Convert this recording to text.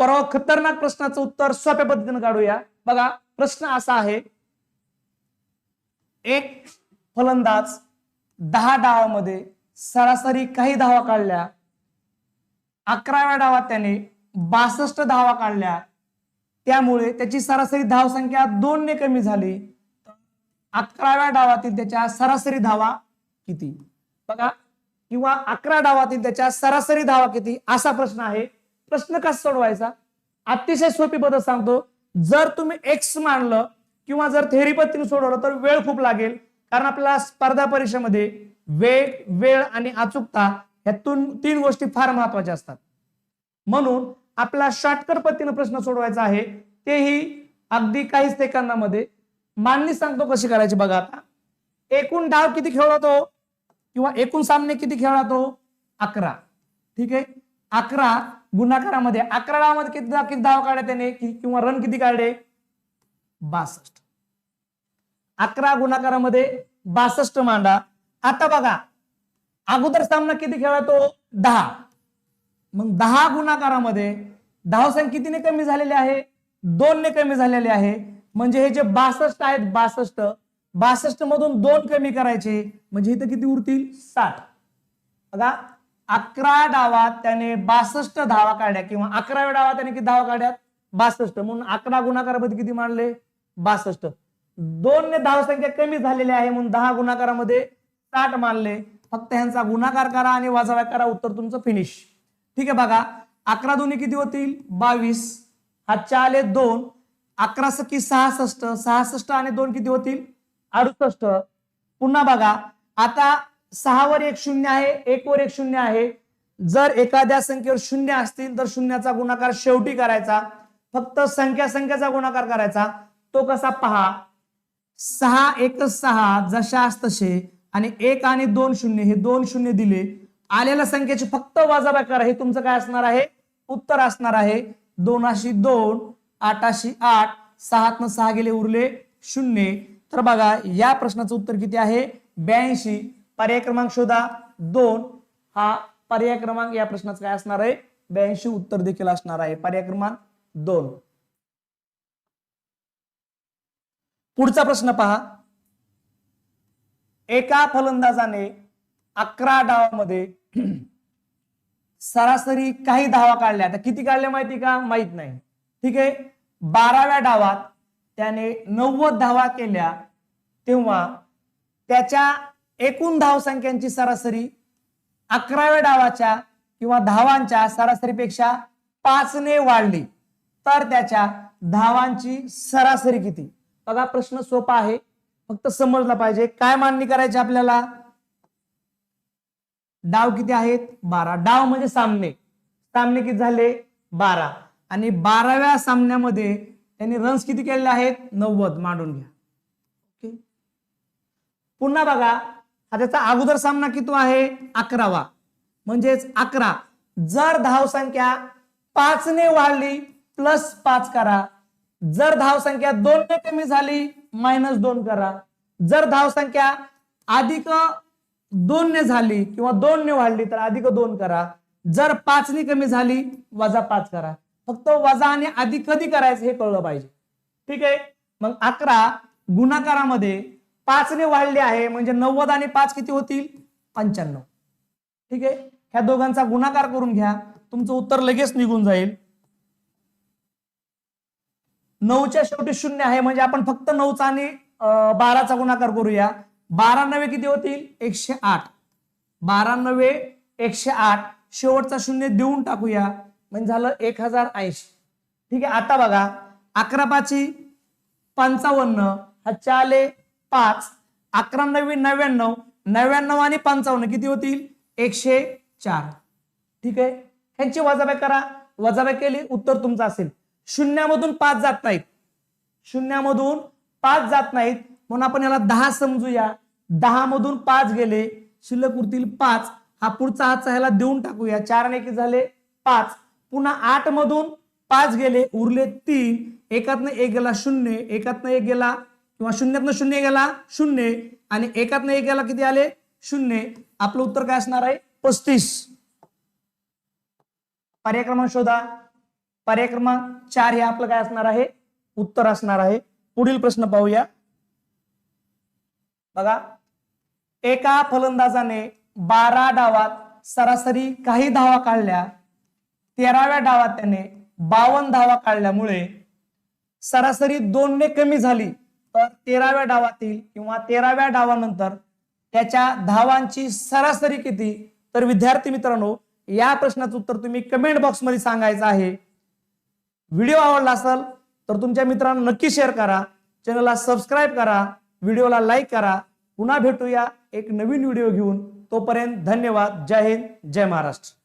परवा खतरनाक प्रश्नाचं उत्तर सोप्या पद्धतीने काढूया. बघा प्रश्न असा आहे. एक फलंदाज दहा डावामध्ये सरासरी काही धावा काढल्या. अकराव्या डावात त्याने बासष्ट धावा काढल्या. त्यामुळे त्याची सरासरी धावसंख्या दोन ने कमी झाली. अकराव्या डावातील त्याच्या सरासरी धावा किती? बघा किंवा अकरा डावातील त्याच्या सरासरी धावा किती? असा प्रश्न आहे. प्रश्न कसा सोडवायचा? अतिशय सोपी पद्धत सांगतो. जर तुम्ही एक्स मानलं किंवा जर थेरी पद्धतीने सोडवलं तर वेळ खूप लागेल. कारण आपल्याला स्पर्धा परीक्षेमध्ये वेग वेळ आणि अचूकता ह्या तीन गोष्टी फार महत्त्वाच्या असतात. म्हणून आपला शॉर्टकट पद्धतीने प्रश्न सोडवायचा आहे. तेही अगदी काही सेकंदामध्ये. मांडणी सांगतो कशी करायची बघा आता. एकूण डाव किती खेळला तो किंवा एकूण सामने किती खेळला तो अकरा. ठीक आहे? अकरा गुणाकारामध्ये अकरा डावामध्ये किती किती धाव काढले त्याने? किंवा रन किती काढले? बासष्ट. अकरा गुणाकारामध्ये बासष्ट मांडा. आता बघा अगोदर सामना किती खेळला तो दहा. मग दहा गुणाकारामध्ये धावसंख्या कितीने कमी झालेली आहे? दोन ने कमी झालेले आहे. म्हणजे हे जे बासष्ट आहेत बासष्ट बासष्ट मधून दोन कमी करायचे. म्हणजे इथं किती उरतील? साठ. बघा अकरा डावात त्याने बासष्ट धावा काढ्या किंवा अकराव्या डावात त्याने किती धावा काढ्यात बासष्ट. म्हणून अकरा गुणाकारामध्ये किती मांडले? बासष्ट. दोन ने धावसंख्या कमी झालेली आहे म्हणून दहा गुणाकारामध्ये साठ मानले फक्त ह्यांचा गुणाकार करा आणि वाजाव्या करा. उत्तर तुमचं फिनिश ठीक आहे बघा. अकरा दोन्ही किती होतील? बावीस. हातच्या आले दोन. अकरा सखी सहासष्ट. सहासष्ट आणि दोन किती होतील? अडुसष्ट. पुन्हा बघा. आता सहा वर एक शून्य आहे एक वर एक शून्य आहे. जर एखाद्या संख्येवर शून्य असतील तर शून्याचा गुणाकार शेवटी करायचा. फक्त संख्या संख्याचा गुणाकार करायचा. तो कसा पहा. सहा एक सहा जशास तसे आणि एक आणि दोन शून्य हे दोन शून्य दिले. आलेल्या संख्येची फक्त वाजाबा करा हे तुमचं काय असणार आहे? उत्तर असणार आहे. दोनाशी दोन आठाशी आठ सहातनं सहा गेले उरले शून्य. तर बघा या प्रश्नाचं उत्तर किती आहे? ब्याऐंशी. पर्याय क्रमांक शोधा. दोन हा पर्याय क्रमांक या प्रश्नाचं काय असणार आहे? ब्याऐंशी उत्तर देखील असणार आहे. पर्याय क्रमांक दोन. पुढचा प्रश्न पहा. एका फलंदाजाने अकरा डावामध्ये सरासरी काही धावा काढल्या. आता किती काढल्या माहिती का? माहीत नाही. ठीक आहे? बाराव्या डावात त्याने नव्वद धावा केल्या तेव्हा त्याच्या एकूण धावसंख्यांची सरासरी अकराव्या डावाच्या किंवा धावांच्या सरासरीपेक्षा पाचने वाढली. तर त्याच्या धावांची सरासरी किती? बघा प्रश्न सोपा आहे. फक्त समजला पाहिजे. काय मांडणी करायची आपल्याला? डाव किती आहेत? बारा. डाव म्हणजे सामने. सामने किती झाले? बारा. आणि बाराव्या सामन्यामध्ये त्यांनी रन्स किती केलेले आहेत? नव्वद. मांडून घ्या. ओके? पुन्हा बघा. हा त्याचा अगोदर सामना किती आहे? अकरावा. म्हणजेच अकरा. जर धावसंख्या पाचने वाढली प्लस पाच करा. जर धावसंख्या दोन ने कमी झाली मायनस दोन करा. जर धावसंख्या अधिक दोन ने झाली किंवा दोन ने वाढली तर अधिक दोन करा. जर पाच ने कमी झाली वजा पाच करा. फक्त वजा आणि अधिक कधी करायचं हे कळलं पाहिजे. ठीक आहे? मग अकरा गुणाकारामध्ये पाचने वाढले आहे म्हणजे नव्वद आणि पाच किती होतील? पंच्याण्णव. ठीक आहे? ह्या दोघांचा गुणाकार करून घ्या. तुमचं उत्तर लगेच निघून जाईल. नऊच्या शेवटी शून्य आहे म्हणजे आपण फक्त नऊचा आणि बाराचा गुणाकार करूया. बारा नवे किती होतील? एकशे आठ. बारा नवे एकशे आठ. शेवटचा शून्य देऊन टाकूया. म्हणजे झालं एक हजार ऐंशी ठीक आहे? आता बघा. अकरा पाची पंचावन्न. हा चाले पाच अकरा नव्वे नव्याण्णव नव्याण्णव आणि पंचावन्न किती होतील? एकशे चार. ठीक आहे? ह्यांची वजाबाई करा. वजाबाई केली उत्तर तुमचं असेल. शून्यामधून पाच जात नाहीत. शून्यामधून पाच जात नाहीत. म्हणून आपण याला दहा समजूया. दहा मधून पाच गेले. शिल्लक उरतील पाच. हा पुढचा हातचा ह्याला देऊन टाकूया. चार आणि एक झाले? पाच. पुन्हा आठ मधून पाच गेले. उरले तीन. एकातनं एक गेला शून्य. एकातनं एक गेला किंवा शून्यातनं शून्य गेला शून्य. आणि एकातनं एक गेला किती आले? शून्य. आपलं उत्तर काय असणार आहे? पस्तीस. पर्याय क्रमांक शोधा. पर्याय क्रमांक चार हे आपलं काय असणार आहे? उत्तर असणार आहे. पुढील प्रश्न पाहूया. बघा. एका फलंदाजाने बारा डावात सरासरी काही धावा काढल्या. तेराव्या डावात त्याने बावन्न धावा काढल्यामुळे सरासरी दोनने कमी झाली. तर तेराव्या डावातील किंवा तेराव्या डावानंतर त्याच्या धावांची सरासरी किती? तर विद्यार्थी मित्रांनो या प्रश्नाचं उत्तर तुम्ही कमेंट बॉक्समध्ये सांगायचं आहे. व्हिडिओ आवडला असेल तर तुमच्या मित्रांना नक्की शेअर करा. चॅनलला सबस्क्राईब करा. व्हिडिओला लाईक करा. पुन्हा भेटूया एक नवीन व्हिडिओ घेऊन. तोपर्यंत धन्यवाद. जय हिंद. जय महाराष्ट्र.